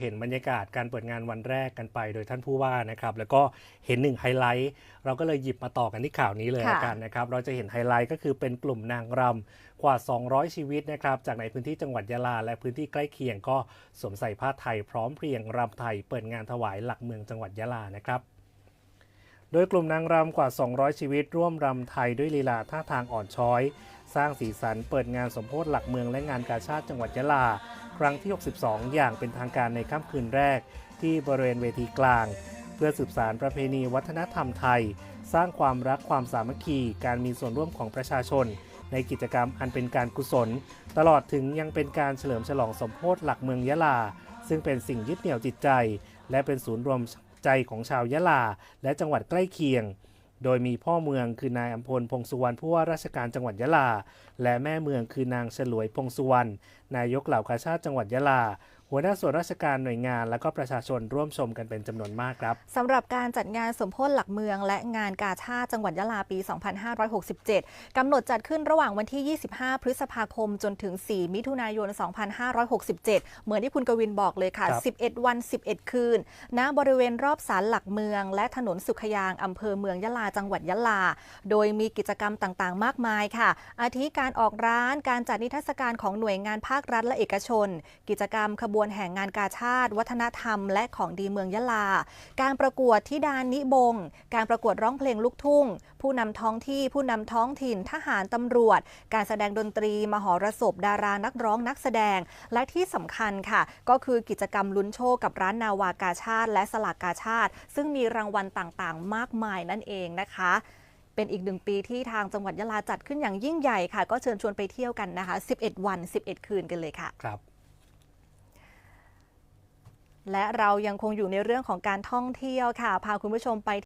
เห็นบรรยากาศการเปิดงานวันแรกกันไป โดยท่านผู้ว่านะครับแล้วก็เห็นหนึ่งไฮไลท์เราก็เลยหยิบมาต่อกันที่ข่าวนี้เลยค่ะ ละกันนะครับเราจะเห็นไฮไลท์ก็คือเป็นกลุ่มนางรำกว่า 200 ชีวิตนะครับจากในพื้นที่จังหวัดยะลา และพื้นที่ใกล้เคียงก็สวมใส่ผ้าไทยพร้อมเพรียงรำไทยเปิดงานถวายหลักเมืองจังหวัดยะลานะครับ โดยกลุ่มนางรำกว่า 200 ชีวิตร่วมรำไทยด้วยลีลาท่าทางอ่อนช้อย สร้างสีสันเปิดงานสมโพธิหลักเมืองและงานกาชาติจังหวัดยะลา ครั้งที่ 62 อย่างเป็นทางการในค่ำคืนแรก ที่บริเวณเวทีกลาง เพื่อสืบสารประเพณีวัฒนธรรมไทย สร้างความรักความสามัคคี การมีส่วนร่วมของประชาชน ในกิจกรรมอันเป็นการกุศล ตลอดถึงยังเป็นการเฉลิมฉลองสมโพธิหลักเมืองยะลา ซึ่งเป็นสิ่งยึดเหนี่ยวจิตใจ และเป็นศูนย์รวม ใจของชาวยะลา และจังหวัดใกล้เคียง โดยมีพ่อเมืองคือนายอัมพลพงสุวรรณผู้ว่าราชการจังหวัดยะลา และแม่เมืองคือนางฉลวยพงสุวรรณนายกเหล่ากาชาติจังหวัดยะลา หัวหน้าส่วนราชการหน่วยงาน และก็ประชาชนร่วมชมกันเป็นจำนวนมากครับสำหรับการจัดงานสมโพธิหลักเมือง และงานกาชาติจังหวัดยะลาปี 2567กำหนดจัดขึ้นระหว่างวันที่ 25 พฤษภาคมจนถึง 4 มิถุนายน 2567 เหมือนที่คุณกวินบอกเลยค่ะครับ11 วัน 11 คืนณบริเวณรอบศาลหลักเมือง และถนนสุขยางอำเภอเมืองยะลาจังหวัดยะลา โดยมีกิจกรรมต่างๆ มากมายค่ะ อาทิการออกร้านการจัดนิทรรศการของหน่วยงานภาครัฐและเอกชน กิจกรรมขบวนนแห่งงานกาชาติ วัฒนธรรม และของดีเมืองยะลา การประกวดที่ดานนิบง การประกวดร้องเพลงลูกทุ่ง ผู้นำท้องที่ผู้นำท้องถิ่นทหารตำรวจ การแสดงดนตรี มหรสพดารานักร้องนักแสดง และที่สำคัญค่ะ ก็คือกิจกรรมลุ้นโชคกับร้านนาวากาชาติ และสลากกาชาติ ซึ่งมีรางวัลต่างๆ มากมายนั่นเองนะคะเป็นอีกหนึ่งปีที่ทางจังหวัดยะลาจัดขึ้นอย่างยิ่งใหญ่ค่ะ ก็เชิญชวนไปเที่ยวกันนะคะ 11 วัน 11 คืนกันเลยค่ะ ครับ และเรายังคงอยู่ในเรื่องของการท่องเที่ยวค่ะ พาคุณผู้ชมไป